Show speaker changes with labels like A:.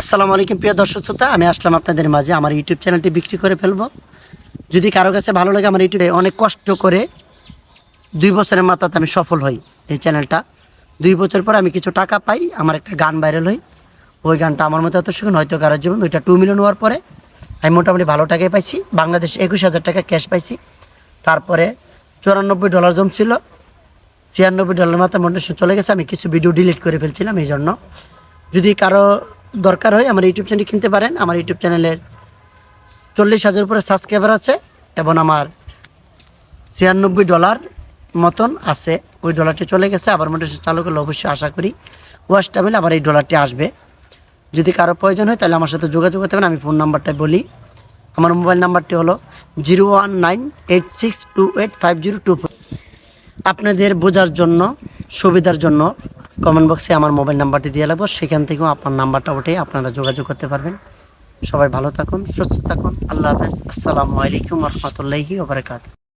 A: আসসালামু আলাইকুম প্রিয় দর্শক শ্রোতা, আমি আসলাম আপনাদের মাঝে আমার ইউটিউব চ্যানেলটি বিক্রি করে ফেলব। যদি কারও কাছে ভালো লাগে আমার ইউটিউবে অনেক কষ্ট করে দুই বছরের মাথাতে আমি সফল হই এই চ্যানেলটা। দুই বছর পর আমি কিছু টাকা পাই, আমার একটা গান ভাইরাল হই। ওই গানটা আমার মতো এত শুনুন হয়তো কারোর জীবন ওইটা টু মিলিয়ন হওয়ার পরে আমি মোটামুটি ভালো টাকাই পাইছি। বাংলাদেশ একুশ হাজার টাকা ক্যাশ পাইছি। তারপরে চুরানব্বই ডলার জমছিল। ছিয়ানব্বই ডলার মাথা মোটামুটি চলে গেছে, আমি কিছু ভিডিও ডিলিট করে ফেলছিলাম এই জন্য যদি কারও দরকার হয়, আমার ইউটিউব চ্যানেল কিনতে পারেন। আমার ইউটিউব চ্যানেলের চল্লিশ হাজার উপরে সাবস্ক্রাইবার আছে এবং আমার ছিয়ানব্বই ডলার মতন আছে। ওই ডলারটি চলে গেছে, আবার মোটামুটি চালু করলে অবশ্যই আশা করি ওয়াশটা মিলে আমার এই ডলারটি আসবে। যদি কারও প্রয়োজন হয়, তাহলে আমার সাথে যোগাযোগ করতে পারেন, আমি ফোন নাম্বারটা বলি। আমার মোবাইল নাম্বারটি হলো zero one nine eight six two eight five zero two আপনাদের বোঝার জন্য, সুবিধার জন্য কমেন্ট বক্সে আমার মোবাইল নাম্বারটি দিয়ে লাগবো সেখান থেকেও আপনার নাম্বারটা উঠে আপনারা যোগাযোগ করতে পারবেন। সবাই ভালো থাকুন, সুস্থ থাকুন। আল্লাহ হাফেজ। আসসালামু আলাইকুম রহমতুল্লাহি ওবরাকাত